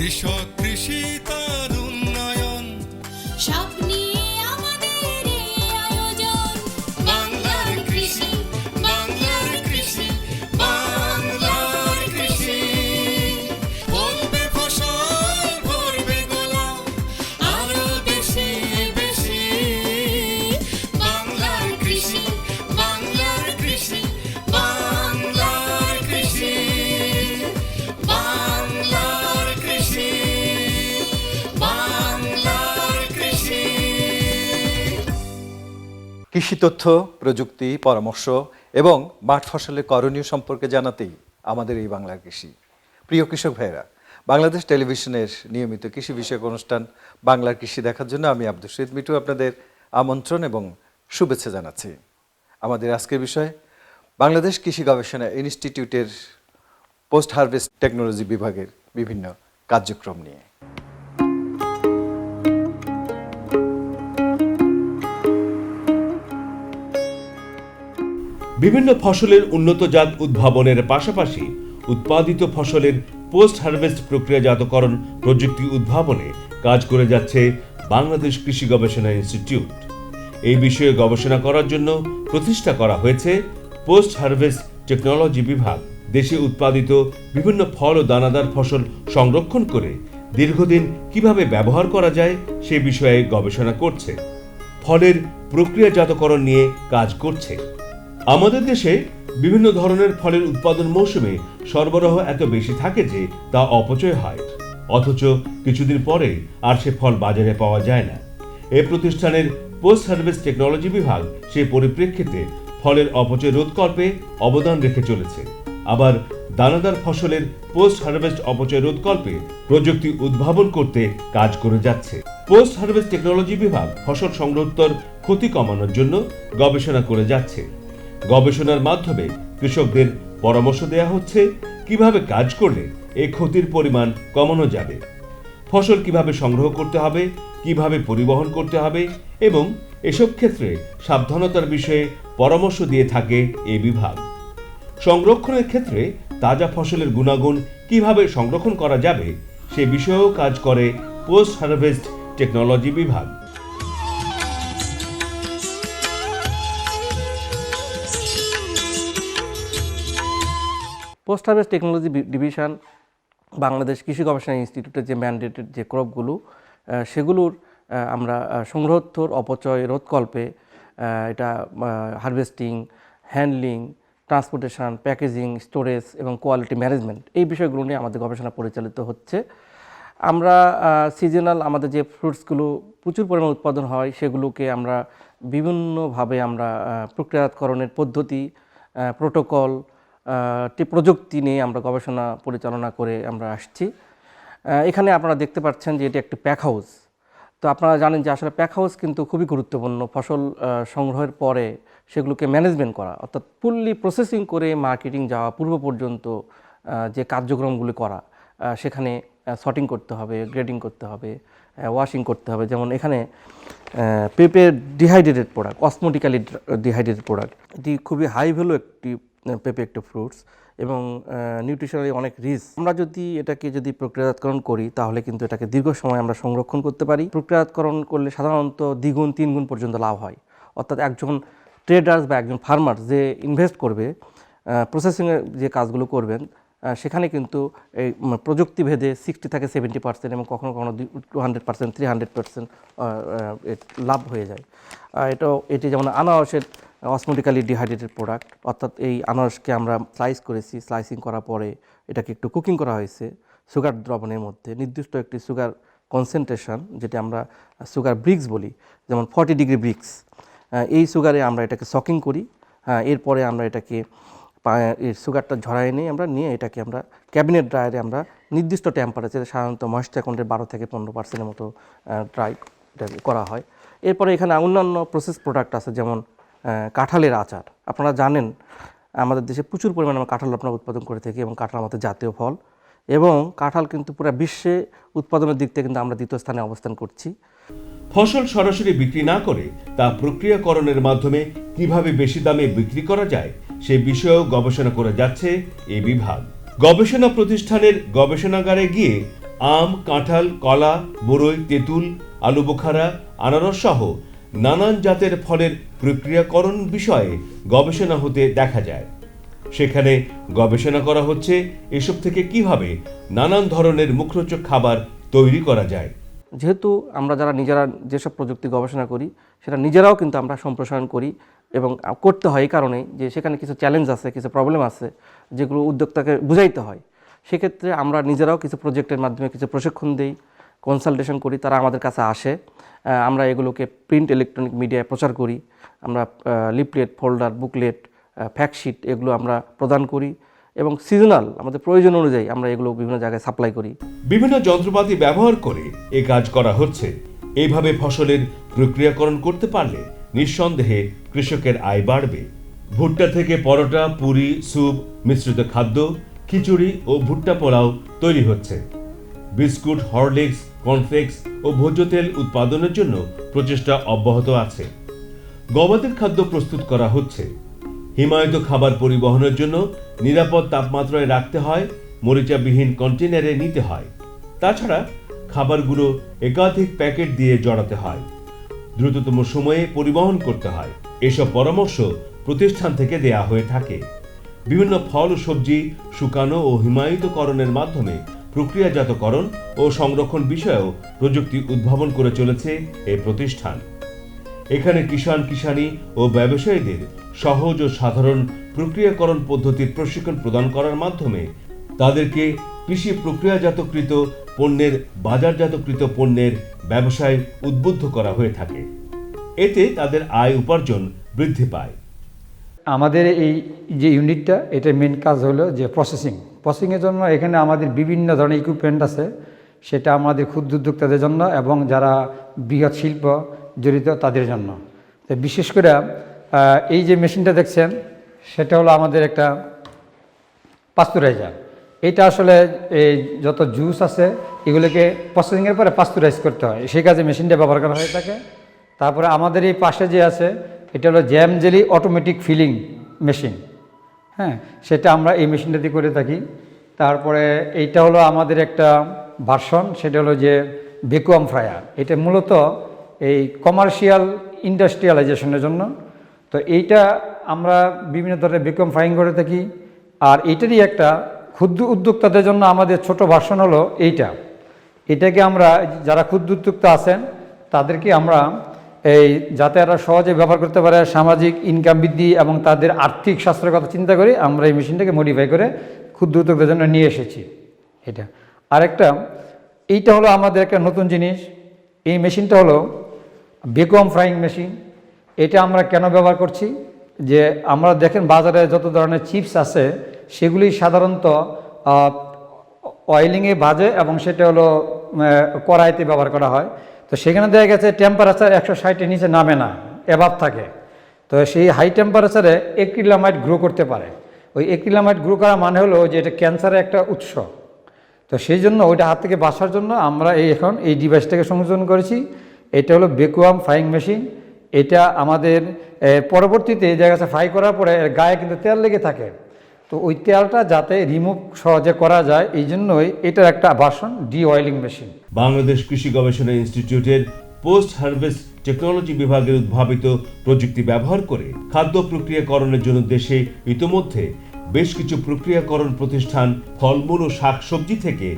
কৃষক কৃষি কৃষি তথ্য, প্রযুক্তি, পরামর্শ এবং মাঠ ফসলের করণীয় সম্পর্কে জানাতেই আমাদের এই বাংলার কৃষি। প্রিয় কৃষক ভাইয়েরা, বাংলাদেশ টেলিভিশনের নিয়মিত কৃষি বিষয়ক অনুষ্ঠান বাংলার কৃষি দেখার জন্য আমি আব্দুল শহীদ মিটু আপনাদের আমন্ত্রণ এবং শুভেচ্ছা জানাচ্ছি। আমাদের আজকের বিষয়, বাংলাদেশ কৃষি গবেষণা ইনস্টিটিউটের পোস্ট হারভেস্ট টেকনোলজি বিভাগের বিভিন্ন কার্যক্রম নিয়ে। বিভিন্ন ফসলের উন্নত জাত উদ্ভাবনের পাশাপাশি উৎপাদিত ফসলের পোস্ট হারভেস্ট প্রক্রিয়াজাতকরণ প্রযুক্তি উদ্ভাবনে কাজ করে যাচ্ছে বাংলাদেশ কৃষি গবেষণা ইনস্টিটিউট। এই বিষয়ে গবেষণা করার জন্য প্রতিষ্ঠা করা হয়েছে পোস্ট হারভেস্ট টেকনোলজি বিভাগ। দেশে উৎপাদিত বিভিন্ন ফল ও দানাদার ফসল সংরক্ষণ করে দীর্ঘদিন কীভাবে ব্যবহার করা যায় সে বিষয়ে গবেষণা করছে। ফলের প্রক্রিয়াজাতকরণ নিয়ে কাজ করছে। আমাদের দেশে বিভিন্ন ধরনের ফলের উৎপাদন মৌসুমে সরবরাহ এত বেশি থাকে যে তা অপচয় হয়। অথচ কিছুদিন পরে আর সে ফল বাজারে পাওয়া যায় না। এ প্রতিষ্ঠানের পোস্ট হারভেস্ট টেকনোলজি বিভাগ সেই পরিপ্রেক্ষিতে ফলের অপচয় রোধকল্পে অবদান রেখে চলেছে। আবার দানাদার ফসলের পোস্ট হারভেস্ট অপচয় রোধকল্পে প্রযুক্তি উদ্ভাবন করতে কাজ করে যাচ্ছে। পোস্ট হারভেস্ট টেকনোলজি বিভাগ ফসল সংরক্ষণ ক্ষতি কমানোর জন্য গবেষণা করে যাচ্ছে। গবেষণার মাধ্যমে কৃষকদের পরামর্শ দেওয়া হচ্ছে, কীভাবে কাজ করলে এই ক্ষতির পরিমাণ কমানো যাবে, ফসল কীভাবে সংগ্রহ করতে হবে, কীভাবে পরিবহন করতে হবে, এবং এসব ক্ষেত্রে সাবধানতার বিষয়ে পরামর্শ দিয়ে থাকে এই বিভাগ। সংরক্ষণের ক্ষেত্রে তাজা ফসলের গুণাগুণ কীভাবে সংরক্ষণ করা যাবে, সে বিষয়েও কাজ করে পোস্ট হারভেস্ট টেকনোলজি বিভাগ। Post harvest technology division Bangladesh কৃষি গবেষণা ইনস্টিটিউটের যে ম্যান্ডেটেড যে ক্রপগুলো সেগুলোর আমরা আহ, অপচয় রোধকল্পে এটা harvesting handling transportation packaging storage এবং কোয়ালিটি ম্যানেজমেন্ট এই বিষয়গুলো নিয়ে আমাদের গবেষণা পরিচালিত হচ্ছে। আমরা সিজনাল আমাদের যে ফ্রুটসগুলো প্রচুর পরিমাণ উৎপাদন হয় সেগুলোকে আমরা বিভিন্নভাবে আমরা আহ, প্রক্রিয়াজাতকরণের পদ্ধতি প্রোটোকল প্রযুক্তি নিয়ে আমরা গবেষণা পরিচালনা করে আমরা আসছি। এখানে আপনারা দেখতে পাচ্ছেন যে এটি একটি প্যাক হাউস তো আপনারা জানেন যে আসলে প্যাক হাউস কিন্তু খুবই গুরুত্বপূর্ণ। ফসল সংগ্রহের পরে সেগুলোকে ম্যানেজমেন্ট করা, অর্থাৎ ফুললি প্রসেসিং করে মার্কেটিং যাওয়া পূর্ব পর্যন্ত যে কার্যক্রমগুলি করা সেখানে সর্টিং করতে হবে গ্রেডিং করতে হবে ওয়াশিং করতে হবে। যেমন এখানে পেঁপে dehydrated product osmotically dehydrated product এটি খুবই হাই ভ্যালু একটি পেঁপে একটি ফ্রুটস এবং নিউট্রিশনালি অনেক রিচ। আমরা যদি এটাকে যদি প্রক্রিয়াজাতকরণ করি তাহলে কিন্তু এটাকে দীর্ঘ সময় আমরা সংরক্ষণ করতে পারি। প্রক্রিয়াজাতকরণ করলে সাধারণত দ্বিগুণ তিনগুণ পর্যন্ত লাভ হয়। অর্থাৎ একজন ট্রেডার্স বা একজন ফার্মার যে ইনভেস্ট করবে প্রসেসিংয়ের যে কাজগুলো করবেন সেখানে কিন্তু এই উম, প্রযুক্তিভেদে সিক্সটি থেকে সেভেন্টি পার্সেন্ট এবং কখনও কখনো two hundred percent three hundred percent লাভ হয়ে যায়। এটাও এটি যেমন আনারসের অসমোটিক্যালি ডিহাইড্রেটেড প্রোডাক্ট অর্থাৎ এই আনারসকে আমরা স্লাইস করেছি স্লাইসিং করার পরে এটাকে একটু কুকিং করা হয়েছে সুগার দ্রবণের মধ্যে। নির্দিষ্ট একটি সুগার কনসেন্ট্রেশন যেটা আমরা সুগার ব্রিক্স বলি, যেমন ফর্টি ডিগ্রি ব্রিক্স এই সুগারে আমরা এটাকে সকিং করি। হ্যাঁ এরপরে আমরা এটাকে এর সুগারটা ঝরাই নিয়ে আমরা, নিয়ে এটাকে আমরা ক্যাবিনেট ড্রায়ারে আমরা নির্দিষ্ট টেম্পারেচারে সাধারণত ময়েশ্চার কন্টেন্ট বারো থেকে পনেরো পার্সেন্টের মতো ড্রাই করা হয়। এরপরে এখানে অন্যান্য প্রসেস প্রোডাক্ট আছে, যেমন কাঁঠালের আচার। আপনারা জানেন, আমাদের দেশে প্রচুর পরিমাণে আমরা কাঁঠাল আপনারা উৎপাদন করে থাকি এবং কাঁঠাল আমাদের জাতীয় ফল। এবং কাঁঠাল কিন্তু পুরো বিশ্বে উৎপাদনের দিক থেকে কিন্তু আমরা দ্বিতীয় স্থানে অবস্থান করছি। ফসল সরাসরি বিক্রি না করে তা প্রক্রিয়াকরণের মাধ্যমে কীভাবে বেশি দামে বিক্রি করা যায়, সে বিষয়েও গবেষণা করে যাচ্ছে এই বিভাগ। গবেষণা প্রতিষ্ঠানের গবেষণাগারে গিয়ে আম, কাঁঠাল, কলা, বরই, তেঁতুল আলু বোখারা আনারস সহ নানান জাতের ফলের প্রক্রিয়াকরণ বিষয়ে গবেষণা হতে দেখা যায়। সেখানে গবেষণা করা হচ্ছে এসব থেকে কীভাবে নানান ধরনের মুখরোচক খাবার তৈরি করা যায়। যেহেতু আমরা যারা নিজেরা যেসব প্রযুক্তি গবেষণা করি, সেটা নিজেরাও কিন্তু আমরা সম্প্রসারণ করি এবং করতে হয় এই কারণেই যে সেখানে কিছু চ্যালেঞ্জ আছে, কিছু প্রবলেম আছে যেগুলো উদ্যোক্তাকে বুঝাইতে হয়। সেক্ষেত্রে আমরা নিজেরাও কিছু প্রজেক্টের মাধ্যমে কিছু প্রশিক্ষণ দিই। কনসালটেশন করি, তারা আমাদের কাছে আসে। আমরা এগুলোকে প্রিন্ট ইলেকট্রনিক মিডিয়ায় প্রচার করি। আমরা লিপলেট ফোল্ডার বুকলেট ফ্যাকশিট এগুলো আমরা প্রদান করি এবং সিজনাল আমাদের প্রয়োজন অনুযায়ী আমরা এগুলো বিভিন্ন জায়গায় সাপ্লাই করি। বিভিন্ন যন্ত্রপাতি ব্যবহার করে এ কাজ করা হচ্ছে। এইভাবে ফসলের প্রক্রিয়াকরণ করতে পারলে নিঃসন্দেহে কৃষকের আয় বাড়বে। ভুট্টা থেকে পরোটা, পুরি, স্যুপ, মিশ্রিত খাদ্য, খিচুড়ি ও ভুট্টা পোলাও তৈরি হচ্ছে। বিস্কুট, হরলিক্স কর্নফ্লেক্স ও ভোজ্য তেল উৎপাদনের জন্য প্রচেষ্টা অব্যাহত আছে। গবাদির খাদ্য প্রস্তুত করা হচ্ছে। হিমায়িত খাবার পরিবহনের জন্য নিরাপদ তাপমাত্রায় রাখতে হয়, মরিচাবিহীন কন্টেনারে নিতে হয়। তাছাড়া খাবারগুলো একাধিক প্যাকেট দিয়ে জড়াতে হয়। দ্রুততম সময়ে পরিবহন করতে হয়। এসব পরামর্শ প্রতিষ্ঠান থেকে দেয়া হয়ে থাকে। বিভিন্ন ফল ও সবজি শুকানো ও হিমায়িতকরণের মাধ্যমে প্রক্রিয়াজাতকরণ ও সংরক্ষণ বিষয়েও প্রযুক্তি উদ্ভাবন করে চলেছে এই প্রতিষ্ঠান। এখানে কিষাণ কিষানি ও ব্যবসায়ীদের সহজ ও সাধারণ প্রক্রিয়াকরণ পদ্ধতির প্রশিক্ষণ প্রদান করার মাধ্যমে তাদেরকে কৃষি প্রক্রিয়াজাতকৃত পণ্যের, বাজারজাতকৃত পণ্যের ব্যবসায় উদ্বুদ্ধ করা হয়ে থাকে। এতে তাদের আয় উপার্জন বৃদ্ধি পায়। আমাদের এই যে ইউনিটটা, এটার মেন কাজ হলো যে প্রসেসিং প্রসেসিংয়ের জন্য এখানে আমাদের বিভিন্ন ধরনের ইকুইপমেন্ট আছে। সেটা আমাদের ক্ষুদ্র উদ্যোক্তাদের জন্য এবং যারা বৃহৎ শিল্প জড়িত তাদের জন্য। তো বিশেষ করে এই যে মেশিনটা দেখছেন, সেটা হলো আমাদের একটা পাস্তুরাইজার এটা আসলে এই যত জুস আছে, এগুলোকে প্রসেসিংয়ের পরে পাস্তুরাইজ করতে হয়। সেই কাজে মেশিনটা ব্যবহার করা হয়ে থাকে। তারপরে আমাদের এই পাশে যে আছে, এটা হলো jam jelly automatic filling machine হ্যাঁ সেটা আমরা এই মেশিনটা দিয়ে করে থাকি। তারপরে এইটা হলো আমাদের একটা ভার্সন সেটা হলো যে ভ্যাকুয়াম ফ্রায়ার এটা মূলত এই কমার্শিয়াল ইন্ডাস্ট্রিয়ালাইজেশনের জন্য। তো এইটা আমরা বিভিন্ন ধরনের ভ্যাকুয়াম ফ্রাইং করে থাকি। আর এইটারই একটা ক্ষুদ্র উদ্যোক্তাদের জন্য আমাদের ছোট ভার্সন হলো এইটা। এটাকে আমরা যারা ক্ষুদ্র উদ্যোক্তা আছেন, তাদেরকে আমরা এই যাতে এরা সহজে ব্যবহার করতে পারে, সামাজিক ইনকাম বৃদ্ধি এবং তাদের আর্থিক স্বাস্থ্যের কথা চিন্তা করে আমরা এই মেশিনটাকে মডিফাই করে ক্ষুদ্র উদ্যোক্তাদের জন্য নিয়ে এসেছি। এটা। আরেকটা, এইটা হলো আমাদের একটা নতুন জিনিস। এই মেশিনটা হলো বেকম ফ্রাইং মেশিন এটা আমরা কেন ব্যবহার করছি? যে আমরা দেখেন বাজারে যত ধরনের চিপস আছে সেগুলি সাধারণত অয়েলিংয়ে ভাজে এবং সেটা হলো কড়াইতে ব্যবহার করা হয়। তো সেখানে দেখা গেছে টেম্পারেচার একশো ষাটের নিচে নামে না এভাব থাকে। তো সেই হাই টেম্পারেচারে এক্রিলামাইট গ্রো করতে পারে। ওই এক্রিলামাইট গ্রো করা মানে হলো যে এটা ক্যান্সারের একটা উৎস। তো সেই জন্য ওইটা হাত থেকে বাঁচার জন্য আমরা এই এখন এই ডিভাইসটাকে সংযোজন করেছি। এটা হলো বেকুয়াম ফ্রাইং মেশিন এটা আমাদের পরবর্তীতে দেখা যাচ্ছে ফ্রাই করার পরে গায়ে কিন্তু তেল লেগে থাকে। তো ওই তেলটা যাতে রিমুভ সহজে করা যায়, এই জন্যই এটার একটা version de oiling machine Bangladesh কৃষি গবেষণা ইনস্টিটিউটের পোস্ট হারভেস্ট টেকনোলজি বিভাগের উদ্ভাবিত প্রযুক্তি ব্যবহার করে খাদ্য প্রক্রিয়াকরণের জন্য দেশে ইতোমধ্যে বেশ কিছু প্রক্রিয়াকরণ প্রতিষ্ঠান ফলমূল ও শাকসবজি থেকে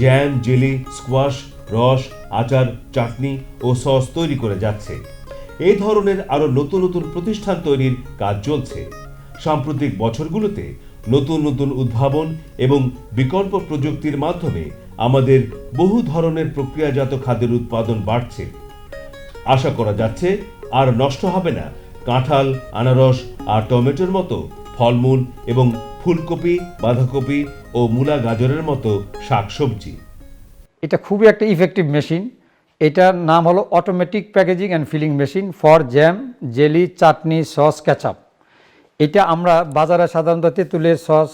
জ্যাম জেলি স্কোয়াশ রস, আচার, চাটনি ও সস তৈরি করে যাচ্ছে। এই ধরনের আরও নতুন নতুন প্রতিষ্ঠান তৈরির কাজ চলছে। সাম্প্রতিক বছরগুলোতে নতুন নতুন উদ্ভাবন এবং বিকল্প প্রযুক্তির মাধ্যমে আমাদের বহু ধরনের প্রক্রিয়াজাত খাদ্যের উৎপাদন বাড়ছে। আশা করা যাচ্ছে আর নষ্ট হবে না। কাঁঠাল, আনারস আর টমেটোর মতো ফলমূল এবং ফুলকপি, বাঁধাকপি ও মূলা গাজরের মতো শাকসবজি। এটা খুবই একটা ইফেক্টিভ মেশিন এটার নাম হলো automatic packaging and filling machine for jam jelly chutney sauce ketchup এটা আমরা বাজারে সাধারণত তেঁতুলের সস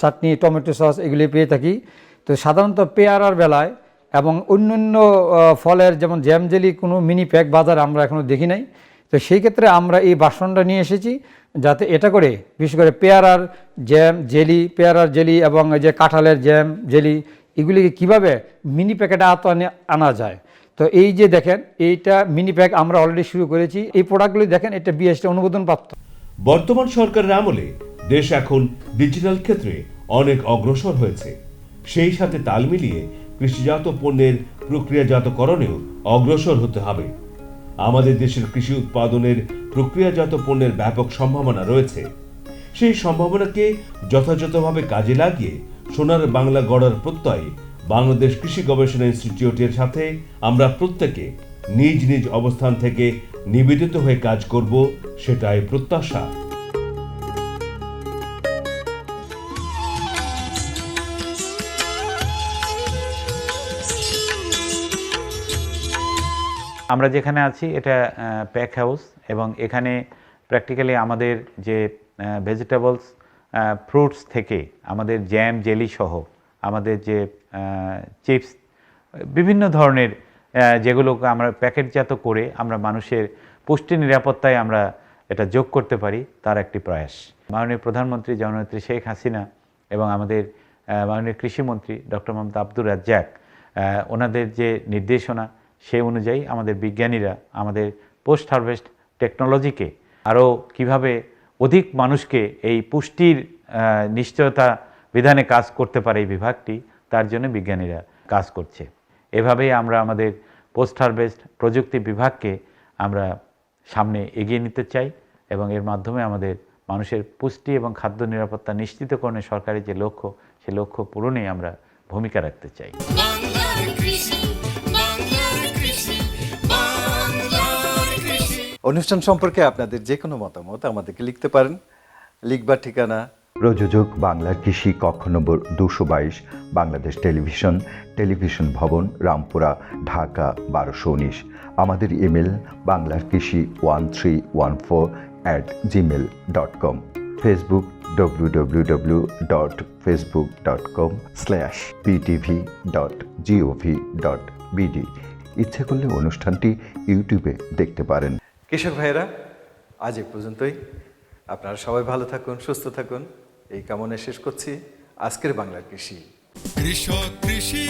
চাটনি টমেটো সস এগুলি পেয়ে থাকি। তো সাধারণত পেয়ারার বেলায় এবং অন্যান্য আহ, ফলের যেমন জ্যাম জেলি কোনো মিনি প্যাক বাজারে আমরা এখনও দেখি নাই। তো সেই ক্ষেত্রে আমরা এই বাসনটা নিয়ে এসেছি যাতে এটা করে বিশেষ করে পেয়ারার জ্যাম জেলি পেয়ারার জেলি এবং যে কাঁঠালের জ্যাম জেলি এগুলিকে কীভাবে মিনি প্যাকেটে আনে আনা যায়। তো এই যে দেখেন এইটা মিনি প্যাক আমরা অলরেডি শুরু করেছি। এই প্রোডাক্টগুলি দেখেন এটা বিএসটি অনুমোদন প্রাপ্ত বর্তমান সরকারের আমলে দেশ এখন ডিজিটাল ক্ষেত্রে অনেক অগ্রসর হয়েছে। সেই সাথে তাল মিলিয়ে কৃষিজাত পণ্যের প্রক্রিয়াজাতকরণেও অগ্রসর হতে হবে। আমাদের দেশের কৃষি উৎপাদনের প্রক্রিয়াজাত পণ্যের ব্যাপক সম্ভাবনা রয়েছে। সেই সম্ভাবনাকে যথাযথভাবে কাজে লাগিয়ে সোনার বাংলা গড়ার প্রত্যয়ে বাংলাদেশ কৃষি গবেষণা ইনস্টিটিউটের সাথে আমরা প্রত্যেকে নিজ নিজ অবস্থান থেকে নিবেদিত হয়ে কাজ করব, সেটাই প্রত্যাশা। আমরা যেখানে আছি, এটা প্যাক হাউস এবং এখানে প্র্যাকটিক্যালি আমাদের যে ভেজিটেবলস ফ্রুটস থেকে আমাদের জ্যাম জেলি সহ আমাদের যে চিপস বিভিন্ন ধরনের যেগুলোকে আমরা প্যাকেটজাত করে আমরা মানুষের পুষ্টি নিরাপত্তায় আমরা এটা যোগ করতে পারি, তার একটি প্রয়াস। মাননীয় প্রধানমন্ত্রী জননেত্রী শেখ হাসিনা এবং আমাদের মাননীয় কৃষিমন্ত্রী ডক্টর মোহাম্মদ আব্দুর রাজ্জাক ওনাদের যে নির্দেশনা সেই অনুযায়ী আমাদের বিজ্ঞানীরা আমাদের পোস্ট হারভেস্ট টেকনোলজিকে আরও কীভাবে অধিক মানুষকে এই পুষ্টির নিশ্চয়তা বিধানে কাজ করতে পারে এই বিভাগটি, তার জন্য বিজ্ঞানীরা কাজ করছে। এভাবেই আমরা আমাদের পোস্ট হারভেস্ট প্রযুক্তি বিভাগকে আমরা সামনে এগিয়ে নিতে চাই এবং এর মাধ্যমে আমাদের মানুষের পুষ্টি এবং খাদ্য নিরাপত্তা নিশ্চিতকরণের সরকারের যে লক্ষ্য সে লক্ষ্য পূরণে আমরা ভূমিকা রাখতে চাই। অনুষ্ঠান সম্পর্কে আপনাদের যে কোনো মতামত আমাদেরকে লিখতে পারেন। লিখবার ঠিকানা প্রযোজক বাংলার কৃষি কক্ষ নম্বর দুশো বাইশ, বাংলাদেশ টেলিভিশন টেলিভিশন ভবন, রামপুরা, ঢাকা বারোশো উনিশ। আমাদের ইমেল বাংলার কৃষি one three one four at gmail dot com. Facebook W W W dot Facebook dot com slash PTV dot GOV dot BD. ইচ্ছে করলে অনুষ্ঠানটি ইউটিউবে দেখতে পারেন। কৃষক ভাইয়েরা, আজ এ পর্যন্তই। আপনারা সবাই ভালো থাকুন, সুস্থ থাকুন। এই কামনায় শেষ করছি। আজকের বাংলা কৃষি। কৃষক কৃষি